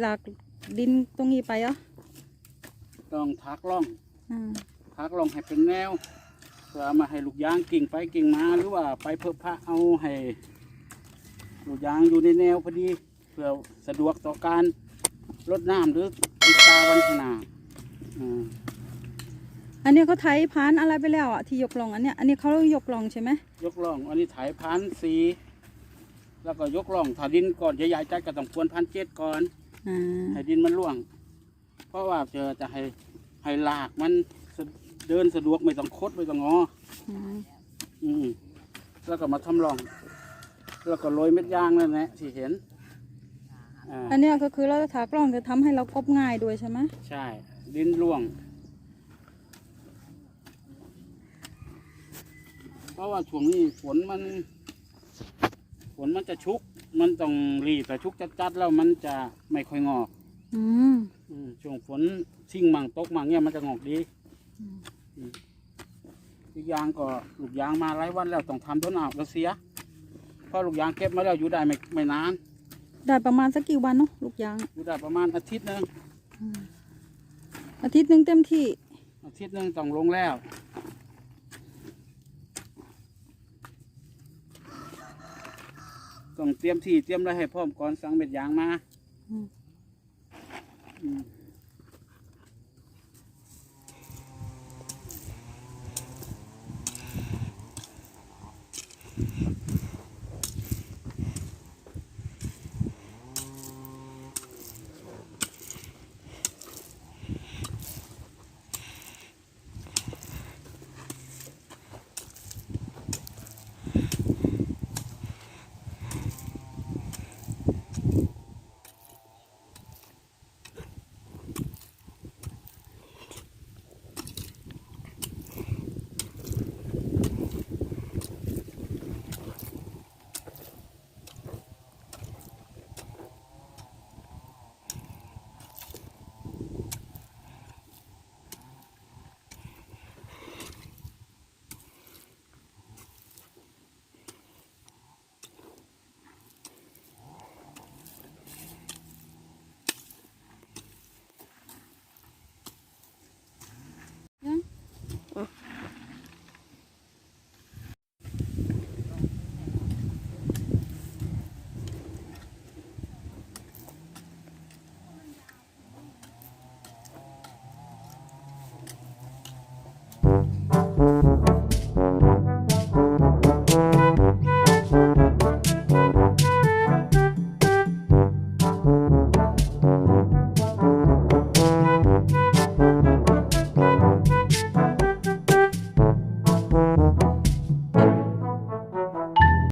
หลากหลากดินตรงนี้ไปเหรอต้องทักล่องอ่าทักล่องให้เป็นแนวเพื่อมาให้ลูกยางกิ่งไปกิ่งมาหรือว่าไปเพิ่มพระเอาให้ ลูกยางอยู่ในแนวพอดีเพื่อสะดวกต่อการรดน้ำหรือติดตาวันข้างหน้าอ่าอันนี้เขาไถพานอะไรไปแล้วอะที่ยกลงอันเนี้ยอันนี้เขายกลงใช่ไหมยกล่องอันนี้ไถพันสีแล้วก็ยกล่องถาดินก่อนจะใหญ่จัดก็ต้องควรพันเจ็ดก่อน อ่าให้ดินมันร่วง เพราะว่าจะจะให้ให้ลากมันสะเดินสะดวกไม่ต้องคดไม่ต้องงอ อืมอืมแล้วก็มาทำร่อง แล้วก็โรยเม็ดยางนั่นแหละที่เห็นอ่าอันเนี้ยก็คือเราจะถากล่องจะทำให้เรากบง่ายด้วยใช่ไหมใช่ ดินร่วง เพราะว่าช่วงนี้ฝนมัน ฝนมันจะชุก มันต้องรีแต่ชุกจัดๆแล้วมันจะไม่ค่อยงอกอืมอืมช่วงฝนชิ่งมั่งตกมั่งเนี่ยมันจะงอกดีอืมอืมอีกอย่างก็ลูกยางมาหลายวันแล้วต้องทำต้นอ่าวแล้วเสียเพราะลูกยางเก็บมาแล้วอยู่ได้ไม่ไม่นาน ได้ประมาณสักกี่วันเนาะลูกยางอยู่ได้ประมาณอาทิตย์หนึงอืมอาทิตย์หนึ่งเต็มที่ อาทิตย์หนึงต้องลงแล้ว ต้องเตรียมที่เตรียมอะไรให้พร้อมก่อนสั่งเม็ดยางมาอืม อืม